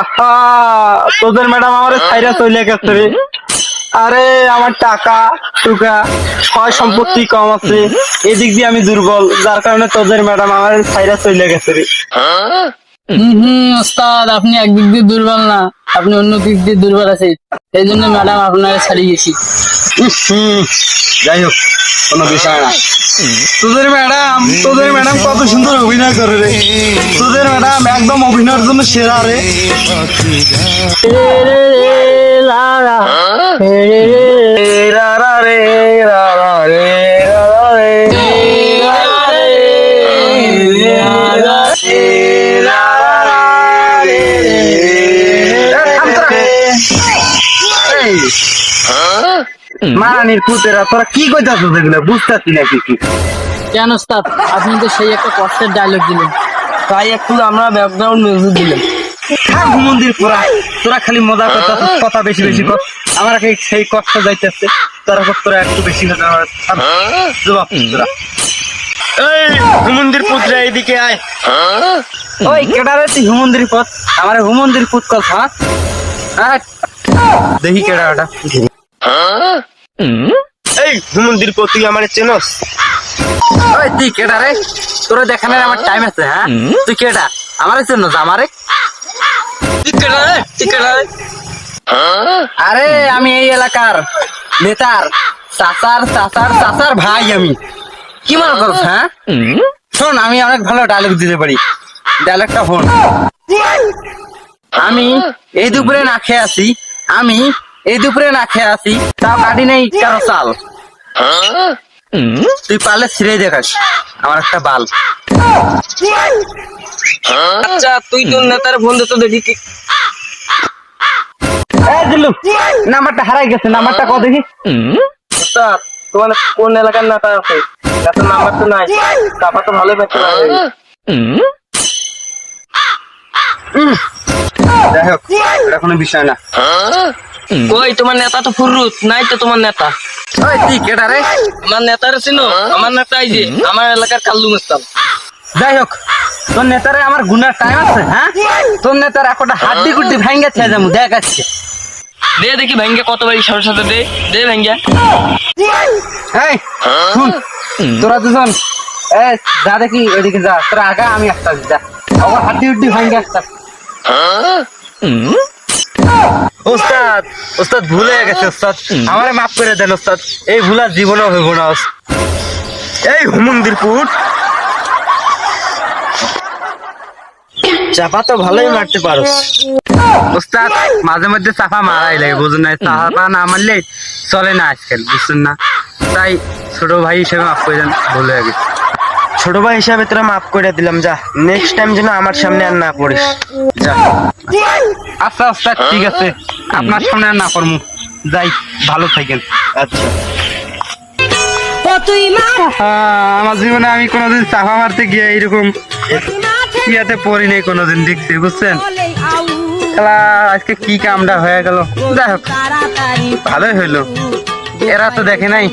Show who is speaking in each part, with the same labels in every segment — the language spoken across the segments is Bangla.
Speaker 1: আহা তোদের ম্যাডাম আমার সাইরা চলে গেছে রে। আরে আমার টাকা টুকা সয় সম্পত্তি কম আছে এদিক দিয়ে আমি দুর্বল যার কারণে তোদের ম্যাডাম আমার সাইরা চলে গেছে রে।
Speaker 2: হুম হুম ওস্তাদ আপনি একদিক দিয়ে দুর্বল না আপনি অন্য দিক দিয়ে দুর্বল আছে এই জন্য ম্যাডাম আপনাকে ছাড়িয়ে গেছি।
Speaker 1: যাই হোক কোনো বিষয় না। তোদের ম্যাডাম তোদের ম্যাডাম কত সুন্দর অভিনয় করে রে। তোদের ম্যাডাম, একদম অভিনয়ের জন্য সেরা রে। রে মারানির পুতেরা তোরা কি কইতাছ এগুলো? বুঝতেছি না কিছু
Speaker 2: কেন ওস্তাদ? আপনি তো সেই একটা কষ্টের ডায়লগ দিলেন।
Speaker 1: তাই একটু আমরা ব্যাকগ্রাউন্ড মিউজিক দিলাম। মন্দির পুরা তোরা খালি মজা করতেছ কথা বেশি বেশি কর। আমার সেই কষ্ট যাইতেছে। তোরা একটু বেশি কথা জবাব তোরা। এই হুমন্দির পুত্র এইদিকে আয়। ওই কেডারে তুই হুমন্দির পুত? আমার হুমন্দির পুত কল হ্যাঁ? দেখি কেডা ওটা। এই হুমন্দির পুত তুই আমার চেনস? ওই তুই কেডা রে? তোরা দেখানোর আমার টাইম আছে হ্যাঁ? তুই কেডা? আমারে চেনস আমারে? তুই কেডা রে? তুই কেডা রে? আরে আমি এই এলাকার নেতার চাচার চাচার চাচার ভাই আমি। কি মনে করছ হ্যাঁ? শোন আমি অনেক ভালো ডায়লগ দিতে পারি। ডায়লগটা ফোন আমি এই দুপুরে না খেয়ে আছি আমি এই দুপুরে না খেয়ে আছি তাও কাটি নেই, কারও চাল। তুই পারলে ছিঁড়ে দেখাস, আমার একটা বাল। আচ্ছা তুই তোর নেতার দে তো দেখি কি নাম্বারটা হারাই গেছে, নাম্বারটা কত দেখি। ওস্তাদ তোমার কোন এলাকার নেতা আছে? এত নাম্বার তো নাই। তারপর তো ভালোই পাচ্ছে যাই হোক, এটা কোনো বিষয় না।
Speaker 2: ওই তোমার নেতা তো ফুরুত নাই তো তোমার নেতা।
Speaker 1: ওই তুই কেটা রে?
Speaker 2: আমার নেতার চিনো? আমার নেতা এই যে আমার এলাকার কাল্লু মুস্তাম
Speaker 1: যাই হোক তোর নেতারে আমার গুনার টাইম আছে হ্যাঁ? তোর নেতার একটা হাড্ডি গুড্ডি ভাঙ্গে ছেড়ে যাব দেখ আজকে।
Speaker 2: দে দেখি ভেঙ্গে কত বাড়ি সাথে সাথে দে দে ভেঙ্গে
Speaker 1: এই শুন তোরা দুজন এ যা দেখি এদিকে যা তোরা আগা আমি একটা যা। আবার হাড্ডি উড্ডি ভাঙ্গে একটা ওস্তাদ ওস্তাদ ভুলে গেছে, ওস্তাদ। আমারে মাফ করে দেন, ওস্তাদ। এই ভুল জীবনও হইব না এই হুমন্দির পুট চাপা তো ভালোই মারতে পারো। ওস্তাদ, মাঝে মধ্যে চাপা মারাই লাগে, বুঝুন না চাপা না মারলে চলে না আজকাল, বুঝছেন না? তাই ছোট ভাই হিসেবে মাফ করে দেন, ভুলে গেছে। ছোট ভাই হিসাবে তোরা মাফ করে দিলাম, যা। নেক্সট টাইম যেন আমার সামনে আর না পড়িস। যা। আচ্ছা আচ্ছা ঠিক আছে। আপনার সামনে আর না করব যাই ভালো থাকেন। আচ্ছা।
Speaker 3: ও তুই মা
Speaker 1: আমার জীবনে আমি কোনোদিন চাপা মারতে গিয়ে এইরকম ইয়াতে পড়ি নাই কোনোদিন দেখছি বুঝছেন? খেলা আজকে কি কামটা হয়ে গেল? যাই হোক ভালোই হইল। এরা তো দেখে নাই।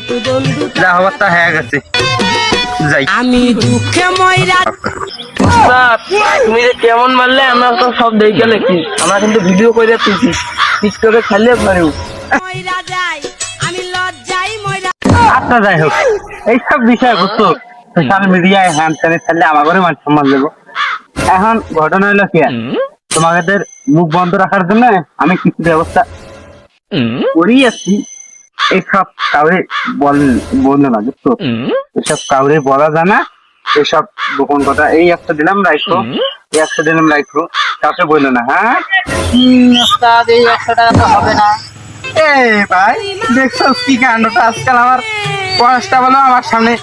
Speaker 1: যা হবার তা হয়ে গেছে। যাই।
Speaker 3: আমি দুঃখে ময়রা
Speaker 2: তুমি যে কেমন মারলে আমরা তো সব দেখে লেখি। আমরা কিন্তু ভিডিও করে তুলছি টিকটকে খাইলে পারিও।
Speaker 1: আচ্ছা যাই হোক। এইসব বিষয় বুঝতো সোশ্যাল মিডিয়ায় ছাড়লে আমার ঘরে মান সম্মান দেবো। এখন ঘটনা হলো কি? তোমাদের মুখ বন্ধ রাখার জন্য আমি কিছু ব্যবস্থা করি আছি এইসব কাউরে বল বলল না বুঝতো এসব কাউরে বলা যায় না। এসব গোপন কথা। এই একটা দিলাম রাইখো। এই একটা দিলাম রাইখো। কাউকে বলল না হ্যাঁ?
Speaker 2: ওস্তাদ এই একশো টাকা তো হবে না।
Speaker 1: এ ভাই দেখছ কি কাণ্ডটা? আজকাল আমার পয়সা বলো আমার সামনে।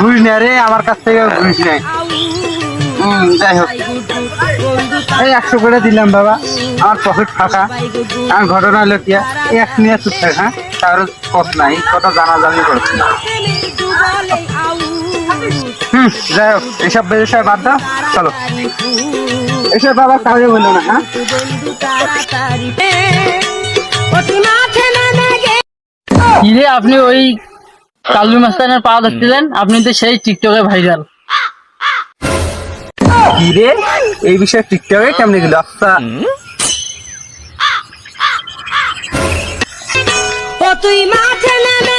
Speaker 1: ঘুষ নেয় রে আমার কাছ থেকে ঘুষ নেয়। যাই হোক। এই একশো করে দিলাম বাবা। আমার পকেট ফাঁকা। আমার ঘটনা হলো কি এই এক নিয়ে চুপ থাক হ্যাঁ? কারোর কত নাই কত জানা জানি করছি
Speaker 3: আউ
Speaker 1: হুম যাই হোক এইসব বিষয় বাদ দাও চলো। এসব বাবা কাউকে বলল না হ্যাঁ?
Speaker 3: গে
Speaker 2: কিরে আপনি ওই কাল্লু মাস্তানের পা ধরছিলেন? আপনি তো সেই টিকটকে ভাইরাল
Speaker 1: কি এই বিষয়ে টিকটকে কেমনে গেল? আচ্ছা।
Speaker 3: ও তুই মাঠে নেমে